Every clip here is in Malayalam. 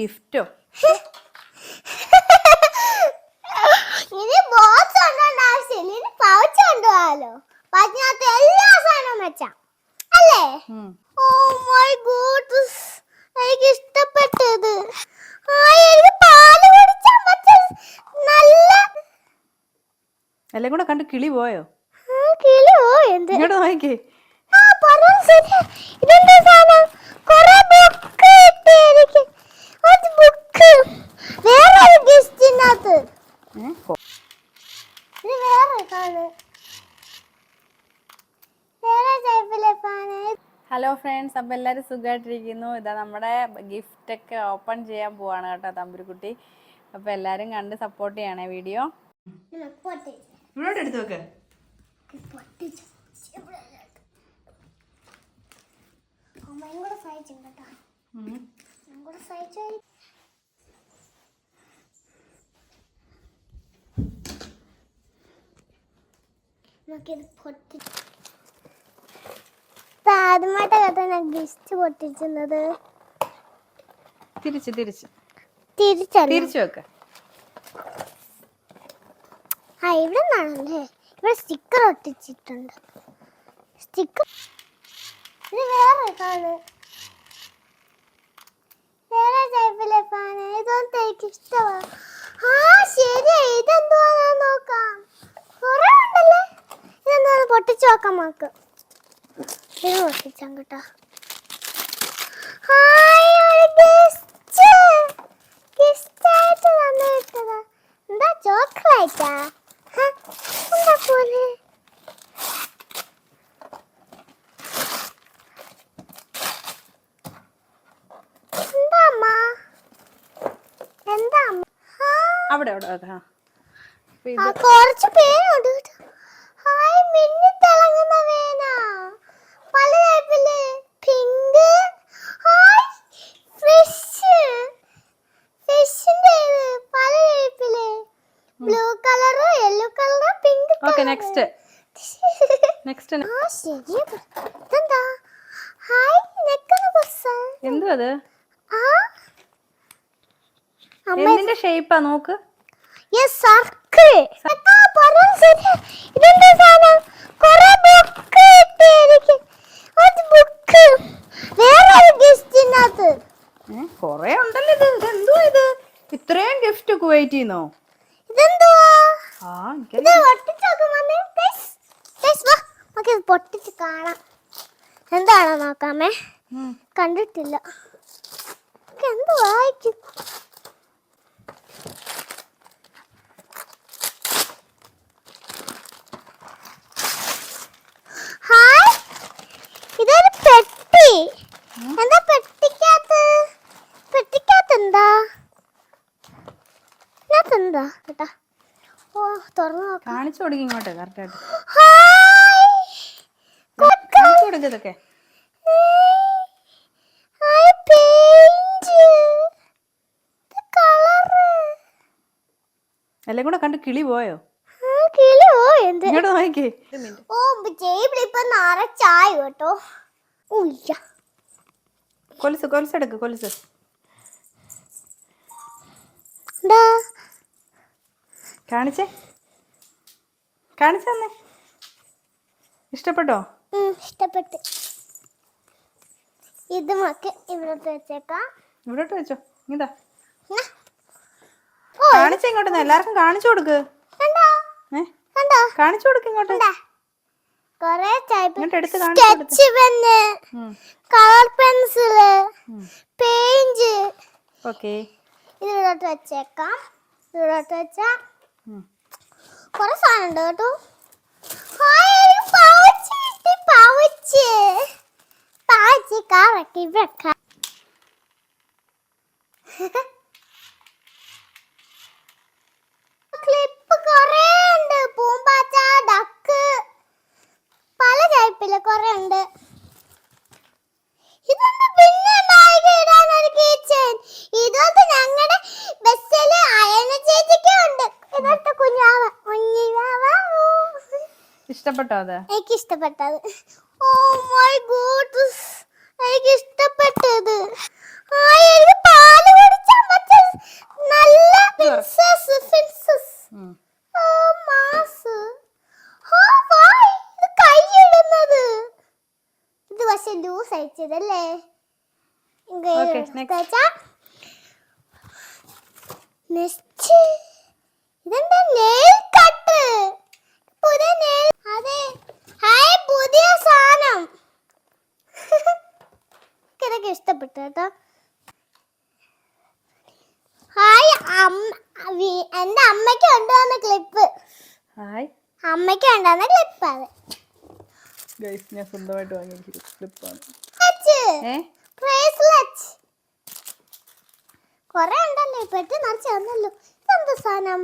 ഗിഫ്റ്റോ? ഇനി ബോക്സ് കൊണ്ടോണ്ട ആവശ്യമില്ല ഇനി പൗച്ച് കൊണ്ടുപോകാലോ പതിനകത്ത് എല്ലാ സാധനവും വെച്ചാ. അല്ലേ? ഓ മൈ ഗോഡ് എനിക്ക് ഇഷ്ടപ്പെട്ടത്. എല്ലാം കൂടെ കണ്ട് കിളി പോയോ? കിളി പോയോ. എന്ത്? ആ ഇതെന്താ സാധനം? കുറെ ബുക്ക് കിട്ടി എനിക്ക്. വേറെ ഒരു ഇത് വേറെ കാണു വേറെ ടൈപ്പിലെ ഹലോ ഫ്രണ്ട്സ് അപ്പോൾ എല്ലാവരും സുഖമായിട്ടിരിക്കുന്നു ഇതാ നമ്മുടെ ഗിഫ്റ്റ് ഒക്കെ ഓപ്പൺ ചെയ്യാൻ പോവാണ് കേട്ടോ തമ്പുരുക്കുട്ടി. അപ്പോൾ എല്ലാവരും കണ്ട് സപ്പോർട്ട് ചെയ്യണേ വീഡിയോ ഇവിടോട്ട് എടുത്ത് അമ്മയും കൂടെ കേട്ടോ ഞാൻ കൂടെ സഹിച്ചു നമുക്കിത് പൊട്ടിച്ച് ആദ്യമായിട്ട് കഥ ഞാൻ ഗിഫ്റ്റ് പൊട്ടിച്ചുന്നത് തിരിച്ച് തിരിച്ച്. തിരിച്ചു വെക്ക്. ആ ഇവിടെ നിന്നാണല്ലേ? ഇവിടെ സ്റ്റിക്കർ ഒട്ടിച്ചിട്ടുണ്ട്. സ്റ്റിക്കർ ഇത് വേറെ കാണു വേറെ ടൈപ്പിലെ പാന ഇതൊന്നും എനിക്ക് ഇഷ്ടമാണ് ആ ശരിയാ ഇതെന്തുവാ ഞാൻ നോക്കാം കുറെ ഉണ്ടല്ലേ ഇതെന്താണ് പൊട്ടിച്ചു നോക്കാം നമുക്ക് ഇത് പൊട്ടിച്ചാം കേട്ടോ. എന്താ ചോക്ലേറ്റാ? എന്താ പോലെ? അവിടെ അവിടെ കുറച്ച് പേരുണ്ട് കേട്ടോ. ഹായ് മിന്നി തിളങ്ങുന്ന വേന പല ടൈപ്പിൽ പിങ്ക് ഹായ് ഫിഷ് ഫിഷിന്റെ പല ടൈപ്പിൽ blue colour yellow colour pink okay next next എന്തു അത് എന്തിന്റെ ഷേപ്പാ? നോക്ക്. സർക്കിൾ. ആ പറം ശരിയാ. ഇതെന്താ സാധനം? കുറെ ഉണ്ടല്ലോ ഇത്. ഇതെന്തുവാ ഇത്? ഇത്രയും ഗിഫ്റ്റ് കുവൈറ്റ് ചെയ്യുന്നോ ഇതെന്തുവാ ആ ഇത് എനിക്കറിയാം. പൊട്ടിച്ച് നോക്കുമ്പോ വാ. നമുക്ക് ഇത് പൊട്ടിച്ച് കാണാം. എന്താണോ നോക്കാമേ? കണ്ടിട്ടില്ല. എന്ത് എന്തുവായിരിക്കും ഹായ് ഇതൊരു പെട്ടി എന്താ പെട്ടിക്കകത്ത് പെട്ടിക്കകത്ത് എന്താ ഇതിനകത്ത് എന്താ കേട്ടാ ഓ തുറന്നു നോക്കാം കാണിച്ചു കൊടുക്കും ഇങ്ങോട്ട് കറക്റ്റ് ആയിട്ട്. ഹായ് കാണിച്ചു കൊടുക്ക് ഇതൊക്കെ. എല്ലാം കൂടെ കണ്ട് കിളി പോയോ? കിളി എന്ത്? ഇങ്ങോട്ട് നോക്കിക്കേ. ഓ ജേബിൾ ഇപ്പൊ നിറച്ചായി കേട്ടോ. ഉയ്യ കൊലുസ് കൊലുസ് എടുക്ക് കൊലുസ്. കാണിച്ചേ. കാണിച്ചു തന്നെ. ഇഷ്ടപ്പെട്ടോ? ഇഷ്ടപ്പെട്ടു. ഇതുമൊക്കെ ഇത് നമുക്ക് ഇവിടോട്ട് വെച്ചേക്കാം. ഇവിടോട്ട് വെച്ചോ. ഇതാ കാണിച്ചേ ഇങ്ങോട്ട് എല്ലാവർക്കും കാണിച്ചു കൊടുക്ക്. കാണിച്ചു കൊടുക്ക് ഇങ്ങോട്ട്. കൊറേ sketch pen colour pencil paint okay. ഇതിലോട്ട് വെച്ചേക്കാം. ഇതിലോട്ട് വെച്ചാ കൊറേ സാധനം ഉണ്ട് കേട്ടോ pouch വെക്കാം. ക്ലിപ്പ് കൊറേ ഇഷ്ടപ്പെട്ടോ അത്? എനിക്ക് ഇഷ്ടപ്പെട്ടത് ഓ മൈ ഗോഡ് എനിക്ക് ഇഷ്ടപ്പെട്ടത് ഇതെന്താ? നെയിൽ കട്ട് പുതിയ നെയിൽ പുതിയ സാധനം. ഇതൊക്കെ ഇഷ്ടപ്പെട്ടു കേട്ടോ. ഹായ് എന്റെ അമ്മയ്ക്ക് കൊണ്ടുവന്ന ക്ലിപ്പ് ഹായ്. അമ്മയ്ക്ക് കൊണ്ടുവന്ന ക്ലിപ്പ് അത്. ഗൈസ് ഞാൻ സ്വന്തമായിട്ട് വാങ്ങിയ ക്ലിപ്പാണ് കൊറേ ഉണ്ടല്ലോ പെട്ടി നിറച്ച് വന്നല്ലോ. ഇതെന്ത് സാധനം?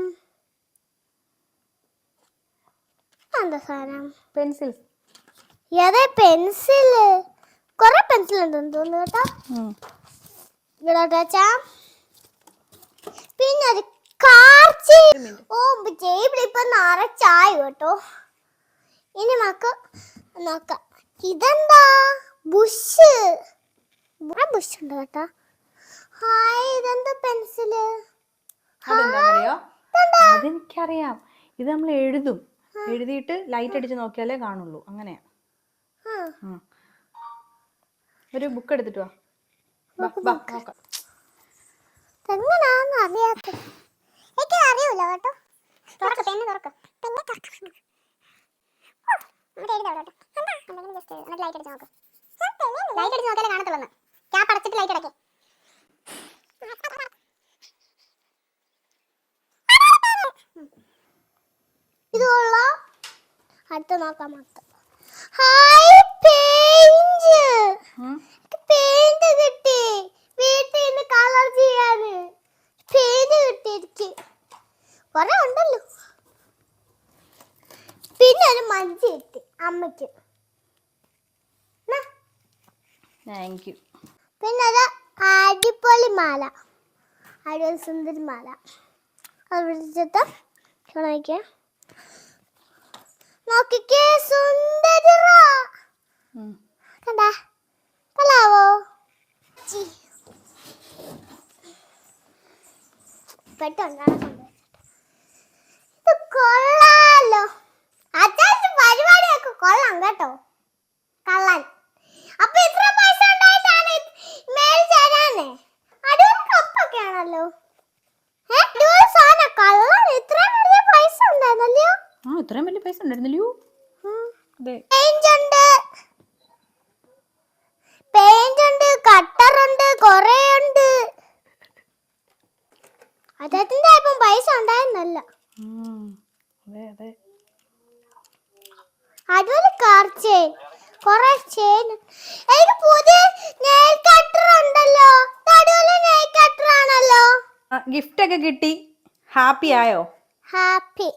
എന്താ സാധനം പെൻസിൽ. ഏതേ പെൻസിൽ? കൊറേ പെൻസിൽ ഉണ്ടെന്ന് തോന്നുന്നു കേട്ടോ. ഇവിടോട്ട് പിന്നെ ഒരു കാർച്ചി. ഓ ജൈബിൾ ഇപ്പൊ നിറച്ചായി കേട്ടോ. ഇനി നമുക്ക് നോക്കാം. ഇതെന്താ? ബുഷ്. ബുഷ് ഉണ്ട് കേട്ടോ. ഹായ് ഇതെന്താ പെൻസിൽ? അതെന്താണെന്നറിയോ അതെനിക്കറിയാം. ഇത് നമ്മൾ എഴുതും. എഴുതിയിട്ട് ലൈറ്റ് അടിച്ച് നോക്കിയാലേ കാണുള്ളൂ. അങ്ങനെയാ. ഒരു ബുക്ക് എടുത്തിട്ട് വാ. വാ, വാ, നോക്കാം. എങ്ങനാന്ന് അറിയാത്ത എനിക്ക് അറിയൂല കേട്ടോ. തുറക്ക് പെണ്ണ് തുറക്ക്. തുറക്ക്. ഇവിടെ എഴുതാം കേട്ടോ. എന്തെങ്കിലും എഴുത്. എന്നിട്ട് light അടിച്ച് നോക്ക്. ലൈറ്റ് അടിച്ച് നോക്കിയാലേ കാണത്തുള്ളൂ ക്യാപ്പ് അടച്ചിട്ട് ലൈറ്റ് അടക്കേ ഇത് കൊള്ളാം അടുത്ത നോക്കാം മൊത്തം ഹായ് പെയിന്റ്. പെയിന്റ് കിട്ടി. വീട്ടിൽ നിന്ന് കളർ ചെയ്യാന്. പെയിന്റ് കിട്ടി എനിക്ക് കൊറേ ഉണ്ടല്ലോ. പിന്നെ ഒരു മഞ്ചി കിട്ടി അമ്മയ്ക്ക്. ന്നാ, താങ്ക് യു പിന്നെ അത് അടിപൊളി മാല. അടിപൊളി സുന്ദരി മാല. അത് വിളിച്ചിട്ട് നോക്കിക്കേ നോക്കിക്കേ സുന്ദര. കണ്ടാ. ഇത് കൊള്ളാലോ. അത്യാവശ്യം പരിപാടിയൊക്കെ കൊള്ളാം കേട്ടോ കള്ളൻ അപ്പൊ ഇത്ര പൈസ ഉണ്ടായിട്ടാണ് ഇത് മേടിച്ച് തരാനേ അടിപൊളി കപ്പൊക്കെ ആണല്ലോ ഏ അടിപൊളി സാധനം കള്ളൻ ഇത്ര വലിയ പൈസ ഉണ്ടായിരുന്നല്ലോ ആ ഇത്രയും വലിയ പൈസ ഉണ്ടായിരുന്നല്ലോ അതെ. പെയിന്റ് ഉണ്ട് പെയിന്റ് ഉണ്ട് കട്ടർ ഉണ്ട് കൊറേ ഉണ്ട് അദ്ദേഹത്തിന്റെ ഇപ്പം പൈസ ഉണ്ടായിരുന്നല്ല. ഉം. അതെ അതെ. അടിപൊളി കാർ ചെയിൻ കൊറേ ചെയിൻ എനിക്ക് പുതിയ നെയിൽ കട്ടർ ഉണ്ടല്ലോ. അതുപോലെ അടിപൊളി നെയിൽ കട്ടർ ആണല്ലോ. ഗിഫ്റ്റ് ഒക്കെ കിട്ടി. ഹാപ്പി ആയോ? ഹാപ്പി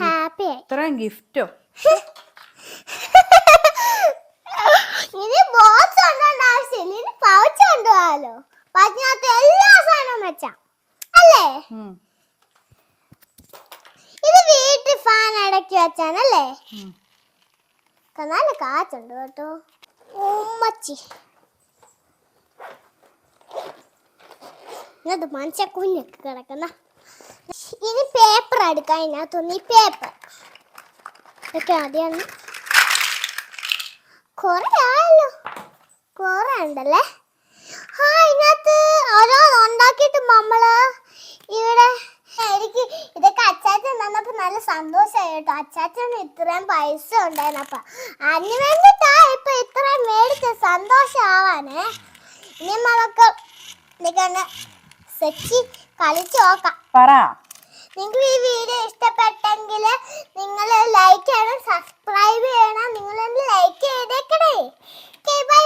ഹാപ്പി ഇത്രയും ഗിഫ്റ്റോ? ഇനി ബോക്സ് കൊണ്ടുപോകേണ്ട ആവശ്യമില്ല ഇനി പൗച്ച് കൊണ്ടുപോകാലോ പതിനകത്ത് എല്ലാ സാധനവും വെച്ചാ. അല്ലേ? ഇത് വീട്ടിൽ ഫാൻ അടക്കി വെച്ചാണല്ലേ. നല്ല കാറ്റുണ്ട് കേട്ടോ. ഉമ്മച്ചി. ഇന്നത് മനുഷ്യ കുഞ്ഞൊക്കെ കിടക്കുന്ന. ഇനി പേപ്പർ എടുക്കാം ഇതിനകത്തൊന്ന് ഈ പേപ്പർ ഇതൊക്കെ ആദ്യം കൊറേ ആയല്ലോ. കൊറേ ഉണ്ടല്ലേ? ആ ഇതിനകത്ത് ഓരോന്ന് ഉണ്ടാക്കിയിട്ട് നമ്മൾ ഇവിടെ എനിക്ക് ഇതൊക്കെ അച്ചാച്ചൻ തന്നപ്പോ നല്ല സന്തോഷമായി കേട്ടോ. അച്ചാച്ചന് ഇത്രയും പൈസ ഉണ്ടായിരുന്നപ്പ അതിന് വേണ്ടിട്ടാ ഇപ്പൊ ഇത്രയും മേടിച്ച സന്തോഷാവാനേ. ഇനി നമുക്ക് ഇതൊക്കെ സെച്ചി കളിച്ചു നോക്കാം. പറ. നിങ്ങൾക്ക് ഈ വീഡിയോ ഇഷ്ടപ്പെട്ടെങ്കിൽ നിങ്ങൾ ലൈക്ക് ചെയ്യണം സബ്സ്ക്രൈബ് ചെയ്യണം. നിങ്ങൾ ലൈക്ക് ചെയ്തേക്കണേ. ബൈ